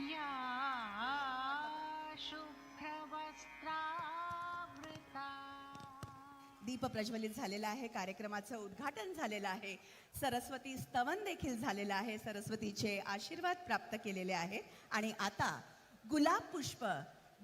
या शुभ्रवस्त्रावृता दीप प्रज्वलित झालेला आहे कार्यक्रमाचं उद्घाटन झालेलं आहे. सरस्वती स्तवन देखील झालेलं आहे सरस्वतीचे आशीर्वाद प्राप्त केलेले आहे. आणि आता गुलाब पुष्प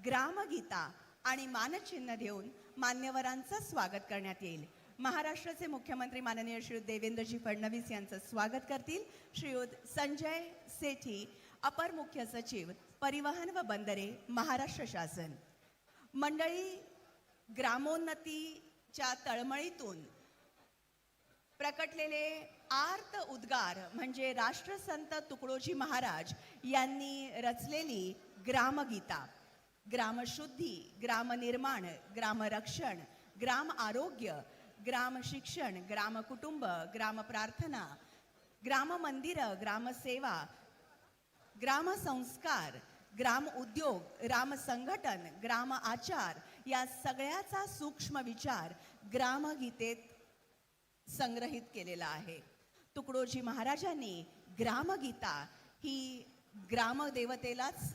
ग्रामगीता आणि मानचिन्ह देऊन मान्यवरांचं स्वागत करण्यात येईल. महाराष्ट्राचे मुख्यमंत्री माननीय श्री देवेंद्रजी फडणवीस यांचं स्वागत करतील. श्रीयुत संजय सेठी अपर मुख्य सचिव परिवहन व बंदरे महाराष्ट्र शासन. मंडळी ग्रामोन्नतीच्या तळमळीतून प्रकटलेले आर्त उद्गार म्हणजे राष्ट्रसंत तुकडोजी महाराज यांनी रचलेली ग्रामगीता. ग्रामशुद्धी ग्रामनिर्माण ग्रामरक्षण ग्राम आरोग्य ग्राम शिक्षण ग्राम कुटुंब ग्राम प्रार्थना ग्राम मंदिर ग्रामसेवा ग्राम संस्कार ग्राम उद्योग ग्राम संघटन ग्राम आचार या सगळ्याचा सूक्ष्म विचार ग्रामगीतेत संग्रहित केलेला आहे. तुकडोजी महाराजांनी ग्रामगीता ही ग्रामदेवतेलाच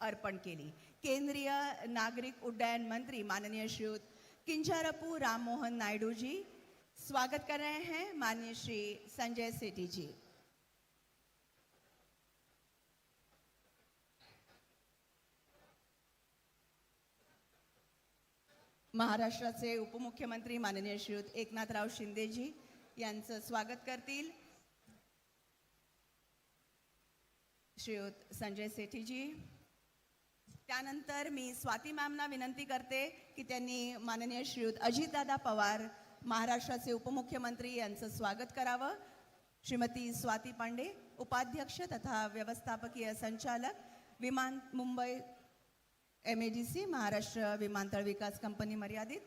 अर्पण केली. केंद्रीय नागरिक उड्डयन मंत्री माननीय श्रीयुत किंजारपू राममोहन नायडू जी स्वागत कर रहे हैं माननीय श्री संजय सेठी जी। महाराष्ट्राचे उपमुख्यमंत्री माननीय श्रीयुत एकनाथराव शिंदेजी यांचं स्वागत करतील. श्रीयुत संजय सेठीजी. त्यानंतर मी स्वाती मॅमना विनंती करते की त्यांनी माननीय श्रीयुत अजितदादा पवार महाराष्ट्राचे उपमुख्यमंत्री यांचं स्वागत करावं. श्रीमती स्वाती पांडे उपाध्यक्ष तथा व्यवस्थापकीय संचालक विमान Mumbai M A D C Maharashtra विमानतळ विकास कंपनी मर्यादित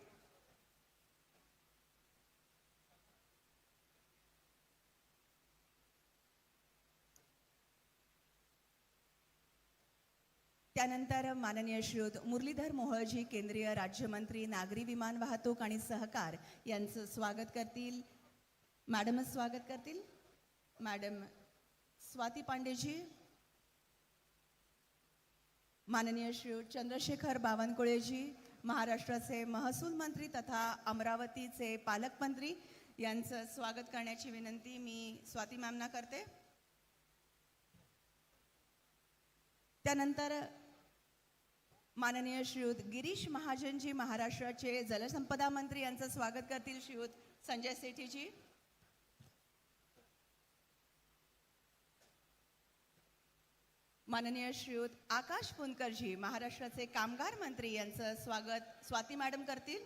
त्यानंतर माननीय श्रीयुत मुरलीधर मोहळजी केंद्रीय राज्यमंत्री नागरी विमान वाहतूक आणि सहकार यांचं स्वागत करतील. मॅडमच स्वागत करतील. मॅडम स्वाती पांडेजी माननीय श्री चंद्रशेखर बावनकुळेजी महाराष्ट्राचे महसूल मंत्री तथा अमरावतीचे पालकमंत्री यांचं स्वागत करण्याची विनंती मी स्वाती मॅमना करते. त्यानंतर माननीय श्रीयुत गिरीश महाजनजी महाराष्ट्राचे जलसंपदा मंत्री यांचं स्वागत करतील श्रीयुत संजय सेठीजी. माननीय श्रीयुत आकाश पुनकरजी महाराष्ट्राचे कामगार मंत्री यांचं स्वागत स्वाती मॅडम करतील.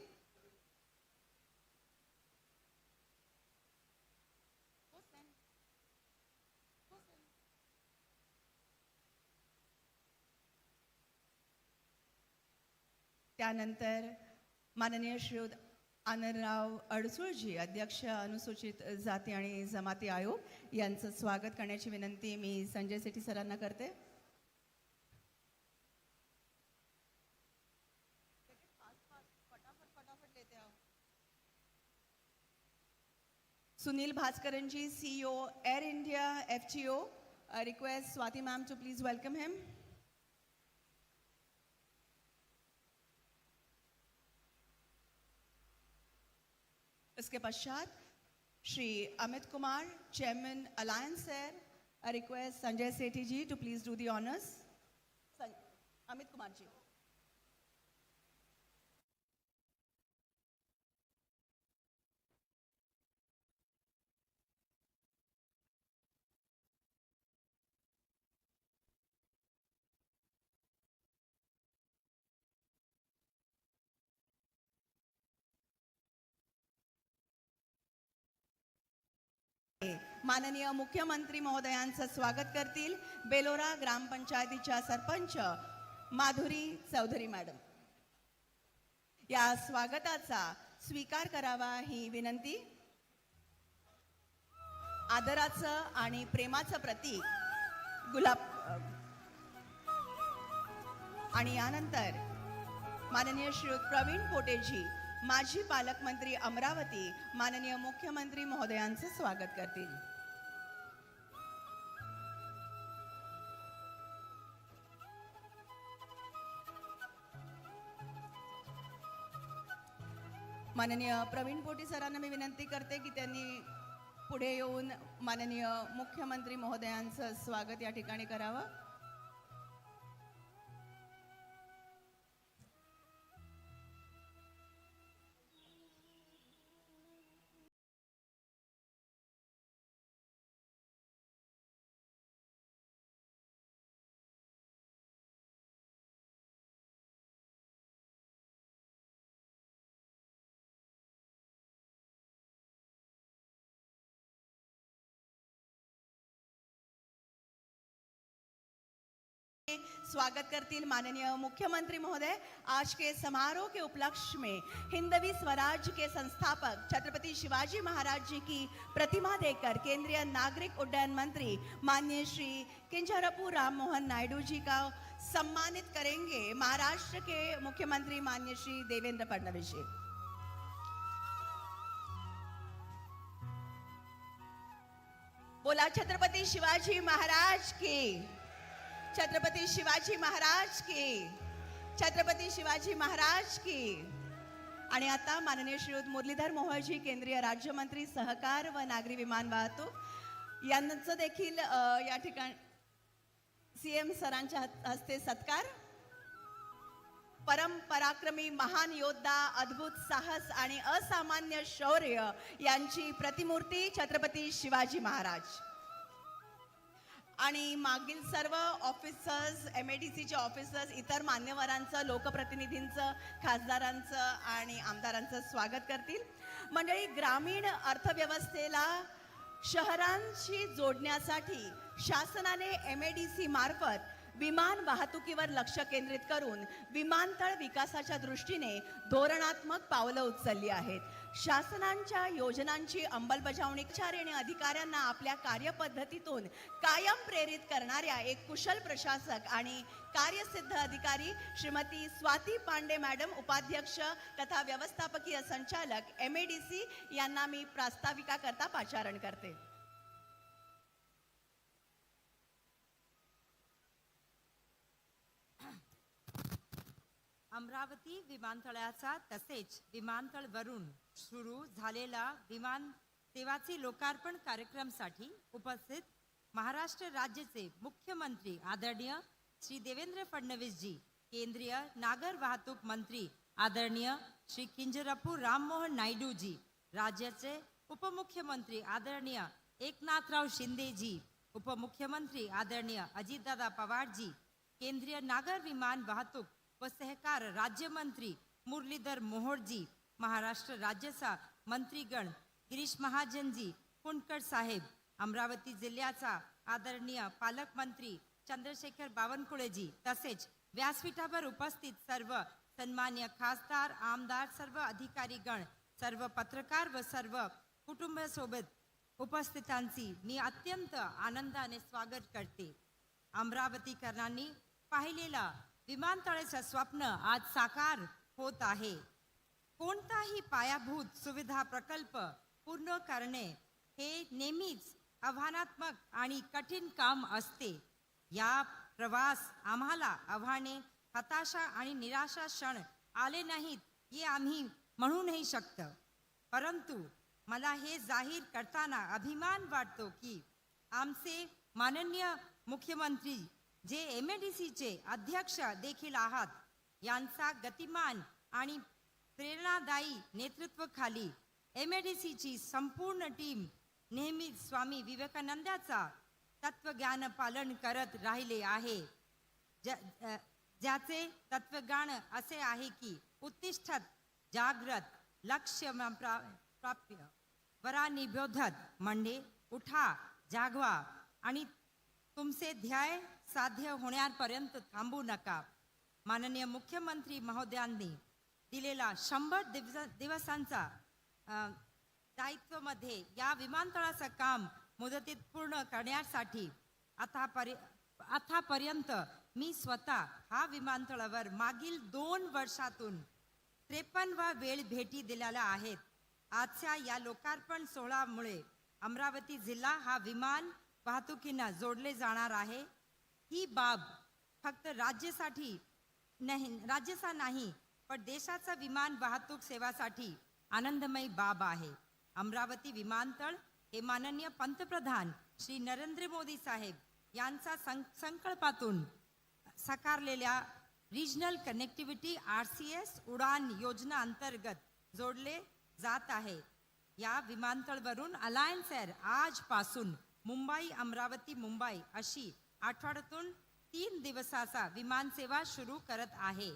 त्यानंतर माननीय श्रीयुत आनंदराव अडसूळजी अध्यक्ष अनुसूचित जाती आणि जमाती आयोग यांचं स्वागत करण्याची विनंती मी संजय सेठी सरांना करते. Sunil Bhaskaranji, CEO, Air India, FTO. I request Swati ma'am to please welcome him. इसके पश्चात Shri Amit Kumar chairman Alliance Air I request Sanjay Sethi ji to please do the honours Amit Kumar ji माननीय मुख्यमंत्री महोदयांचं स्वागत करतील बेलोरा ग्रामपंचायतीच्या sarpanch Madhuri Chaudhari madam. या स्वागताचा स्वीकार करावा ही विनंती. आदराचं आणि प्रेमाचं प्रतीक गुलाब आणि यानंतर माननीय श्री प्रवीण पोटेजी माजी पालकमंत्री अमरावती माननीय मुख्यमंत्री महोदयांचे स्वागत करतील. माननीय प्रवीण पोटी सरांना मी विनंती करते की त्यांनी पुढे येऊन माननीय मुख्यमंत्री महोदयांचं स्वागत या ठिकाणी करावं. स्वागत करतील माननीय मुख्यमंत्री महोदय। आज के समारोह के उपलक्ष्य में हिंदवी स्वराज के संस्थापक छत्रपति शिवाजी महाराज जी की प्रतिमा देकर केंद्रीय नागरिक उड्डयन मंत्री माननीय श्री किंजरपू राम मोहन नायडू जी का सम्मानित करेंगे महाराष्ट्र के मुख्यमंत्री माननीय श्री देवेंद्र फडणवीस जी। बोला, छत्रपति शिवाजी महाराज की छत्रपती शिवाजी महाराज की. छत्रपती शिवाजी महाराज की. आणि आता माननीय श्रीयुत मुरलीधर मोहळजी केंद्रीय राज्यमंत्री सहकार व नागरी विमान वाहतूक. यांचं देखील या ठिकाणी सीएम सरांच्या हस्ते सत्कार. परम पराक्रमी महान योद्धा अद्भुत साहस आणि असामान्य शौर्य यांची प्रतिमूर्ती छत्रपती शिवाजी महाराज. आणि मागील सर्व ऑफिसर्स एम ए डी सीचे ऑफिसर्स इतर मान्यवरांचं लोकप्रतिनिधींचं खासदारांचं आणि आमदारांचं स्वागत करतील. मंडळी ग्रामीण अर्थव्यवस्थेला शहरांशी जोडण्यासाठी शासनाने एम ए डी सी मार्फत विमान वाहतुकीवर लक्ष केंद्रित करून विमानतळ विकासाच्या दृष्टीने धोरणात्मक पावलं उचलली आहेत. शासनांच्या योजनांची अंमलबजावणी आणि अधिकाऱ्यांना आपल्या कार्यपद्धतीतून कायम प्रेरित करणाऱ्या एक कुशल प्रशासक आणि कार्यसिद्ध अधिकारी श्रीमती स्वाती पांडे मॅडम उपाध्यक्ष तथा व्यवस्थापकीय संचालक एम ए डी सी यांना मी प्रास्ताविकाकरता पाचारण करते. अमरावती विमानतळाचा तसेच विमानतळवरून सुरू झालेला विमान सेवाचे लोकार्पण कार्यक्रमसाठी उपस्थित महाराष्ट्र राज्याचे मुख्यमंत्री आदरणीय श्री देवेंद्र फडणवीसजी केंद्रीय नागर वाहतूक मंत्री आदरणीय श्री किंजरप्पू राममोहन नायडूजी राज्याचे उपमुख्यमंत्री आदरणीय एकनाथराव शिंदेजी उपमुख्यमंत्री आदरणीय अजितदादा पवारजी केंद्रीय नागर विमान वाहतूक व सहकार राज्यमंत्री मुरलीधर मोहोळजी महाराष्ट्र राज्याचा मंत्रीगण गिरीश महाजनजी कुंडकर साहेब अमरावती जिल्ह्याचा आदरणीय पालकमंत्री चंद्रशेखर बावनकुळेजी तसेच व्यासपीठावर उपस्थित सर्व सन्मान्य खासदार आमदार सर्व अधिकारीगण सर्व पत्रकार व सर्व कुटुंबासोबत उपस्थितांची मी अत्यंत आनंदाने स्वागत करते. अमरावतीकरांनी पाहिलेला विमानतळाचं स्वप्न आज साकार होत आहे. कोणताही पायाभूत सुविधा प्रकल्प पूर्ण करणे हे नेहमीच आव्हानात्मक आणि कठीण काम असते. या प्रवास आम्हाला आव्हाने हताशा आणि निराशा क्षण आले नाहीत हे आम्ही म्हणू नाही शकत. परंतु मला हे जाहीर करताना अभिमान वाटतो की आमचे माननीय मुख्यमंत्री जे एम ए डी सीचे अध्यक्ष देखील आहात यांचा गतिमान आणि प्रेरणादायी नेतृत्वाखाली एम ए डी सीची संपूर्ण टीम नेहमीच स्वामी विवेकानंदाचा तत्वज्ञान पालन करत राहिले आहे. ज- ज्याचे तत्वज्ञान असे आहे की उत्तिष्ठत जागृत लक्ष्य प्रा- प्राप्य वरा निबोधत म्हणजे उठा जागवा आणि तुमचे ध्येय साध्य होण्यापर्यंत थांबू नका. माननीय मुख्यमंत्री महोदयांनी दिलेला शंभर दिवस दिवसांचा दायित्वमध्ये या विमानतळाचं काम मुदतीत पूर्ण करण्यासाठी आतापर्य आतापर्यंत मी स्वतः हा विमानतळावर मागील दोन वर्षातून त्रेपन्नवा वेळ भेटी दिलेल्या आहेत. आजच्या या लोकार्पण सोहळ्यामुळे अमरावती जिल्हा हा विमान वाहतुकीनं जोडले जाणार आहे. ही बाब फक्त राज्यासाठी नाही राज्याचा नाही पण देशाचा विमान वाहतूक सेवासाठी आनंदमयी बाब आहे. अमरावती विमानतळ हे माननीय पंतप्रधान श्री नरेंद्र मोदी साहेब यांचा सं- संकल्पातून साकारलेल्या regional connectivity R C S Udan योजना अंतर्गत जोडले जात आहे. या विमानतळवरून अलायन्स एअर आजपासून मुंबई अमरावती मुंबई अशी आठवड्यातून तीन दिवसाचा विमानसेवा सुरू करत आहे.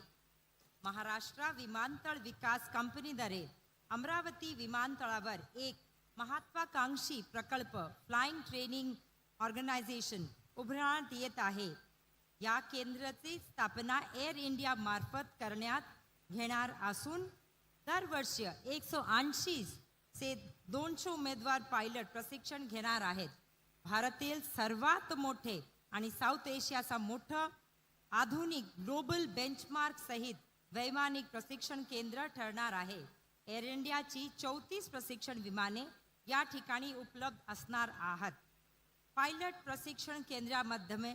महाराष्ट्र विमानतळ विकास कंपनीद्वारे अमरावती विमानतळावर एक महत्वाकांक्षी प्रकल्प फ्लाइंग ट्रेनिंग ऑर्गनायझेशन उभारण्यात येत आहे. या केंद्राची स्थापना एअर इंडिया मार्फत करण्यात घेणार असून दरवर्षी एकशे ऐंशी से दोनशे उमेदवार पायलट प्रशिक्षण घेणार आहेत. भारतातील सर्वात मोठे आणि साऊथ एशियाचा मोठं आधुनिक ग्लोबल बेंचमार्क सहित वैमानिक प्रशिक्षण केंद्र ठरणार आहे. एअर इंडियाची चौतीस प्रशिक्षण विमाने या ठिकाणी उपलब्ध असणार आहात. पायलट प्रशिक्षण केंद्रामध्ये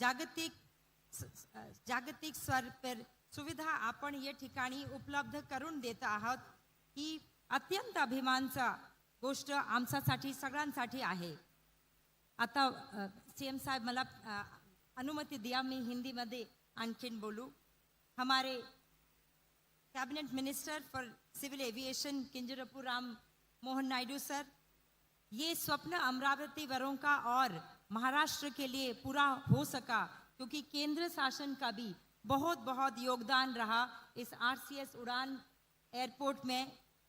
जागतिक जागतिक स्वरपर सुविधा आपण या ठिकाणी उपलब्ध करून देत आहात. ही अत्यंत अभिमानचा गोष्ट आमच्यासाठी सगळ्यांसाठी आहे. आता सी एम साहब मला अनुमति दिया मैं हिंदी मध्ये आणखीन बोलू। हमारे cabinet minister for civil aviation Kinjarapu Ram Mohan Naidu sir, ये स्वप्न अमरावती वरों का और महाराष्ट्र के लिए पूरा हो सका, क्योंकि केंद्र शासन का भी बहुत बहुत योगदान रहा इस आरसीएस उड़ान एयरपोर्ट में।